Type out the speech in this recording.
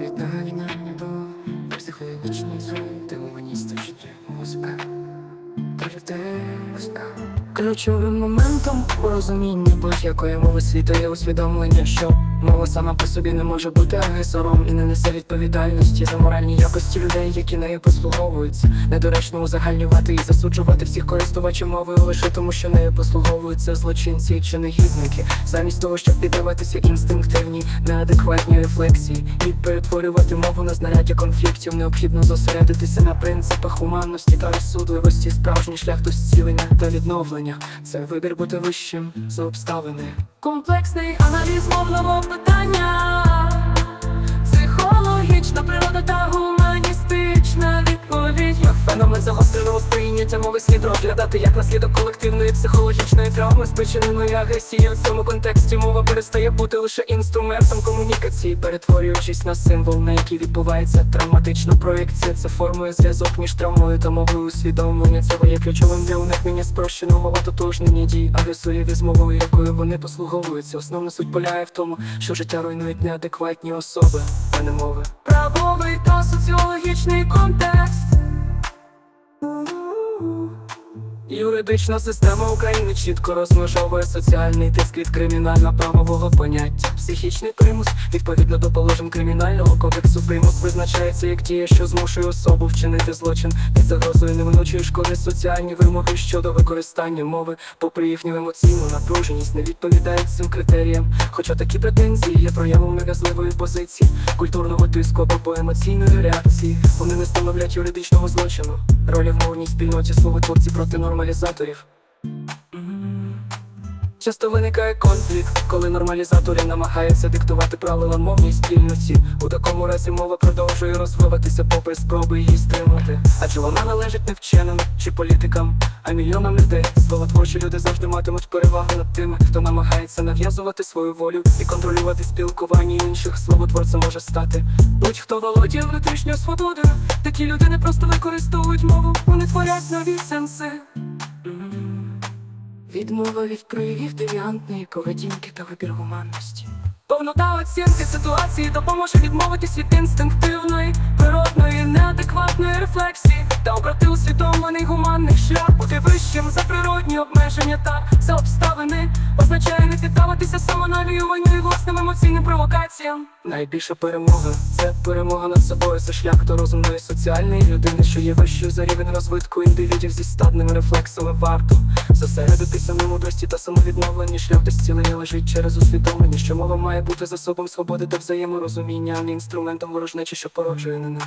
відповідальна до психологічної зої, демоністичної музика. Третеста. Ключовим моментом у розумінні будь-якої мови світу є усвідомлення, що мова сама по собі не може бути агресором і не несе відповідальності за моральні якості людей, які нею послуговуються. Недоречно узагальнювати і засуджувати всіх користувачів мовою лише тому, що нею послуговуються злочинці чи негідники, замість того, щоб піддаватися інстинктивній, неадекватній рефлексії і перетворювати мову на знаряддя конфліктів, необхідно зосередитися на принципах гуманності та розсудливості, справжній шлях до зцілення та відновлення. Це вибір бути вищим за обставини. Комплексний аналіз мовного питання, психологічна природа та гуманістична сприйняття мови слід розглядати як наслідок колективної психологічної травми, спричиненої агресії. У цьому контексті мова перестає бути лише інструментом комунікації, перетворюючись на символ, на який відбувається травматична проекція. Це формує зв'язок між травмою та мовою усвідомлення. Цього є ключовим для уникнення спрощеного ототожнення дій агресорів із мовою, якою вони послуговуються. Основна суть полягає в тому, що життя руйнують неадекватні особи, а не мови. Правовий та соціологічний контекст. Юридична система України чітко розмежовує соціальний тиск від кримінально-правового поняття. Психічний примус відповідно до положень кримінального кодексу примус визначається як дія, що змушує особу вчинити злочин під загрозою неминучої шкоди. Соціальні вимоги щодо використання мови, попри їхню емоційну напруженість, не відповідають цим критеріям. Хоча такі претензії є проявом нав'язливої позиції, культурного тиску або емоційної реакції, вони не становлять юридичного злочину. Ролі в мовній спільноті словотворці проти нормалізаторів. Часто виникає конфлікт, коли нормалізатори намагаються диктувати правила мовній спільноті. У такому разі мова продовжує розвиватися попри спроби її стримати. Адже вона належить не вченим чи політикам, а мільйонам людей. Словотворчі люди завжди матимуть перевагу над тими, хто намагається нав'язувати свою волю і контролювати спілкування інших. Словотворцем може стати будь-хто володіє внутрішньою свободою. Такі люди не просто використовують мову, вони творять нові сенси. Відмова від проявів девіантної поведінки та вибір гуманності. Повнота оцінки ситуації допоможе відмовитись від інстинктивної, бути за природні обмеження та за обставини означає не піддаватися самонавіюванню і власним емоційним провокаціям. Найбільша перемога це перемога над собою, це шлях до розумної соціальної людини, що є вищою за рівень розвитку індивідів зі стадними рефлексами. Варто зосередитися на мудрості та самовідновленні. Шлях до зцілення лежить через усвідомлення, що мова має бути засобом свободи та взаєморозуміння, а не інструментом ворожнечі, що породжує нене.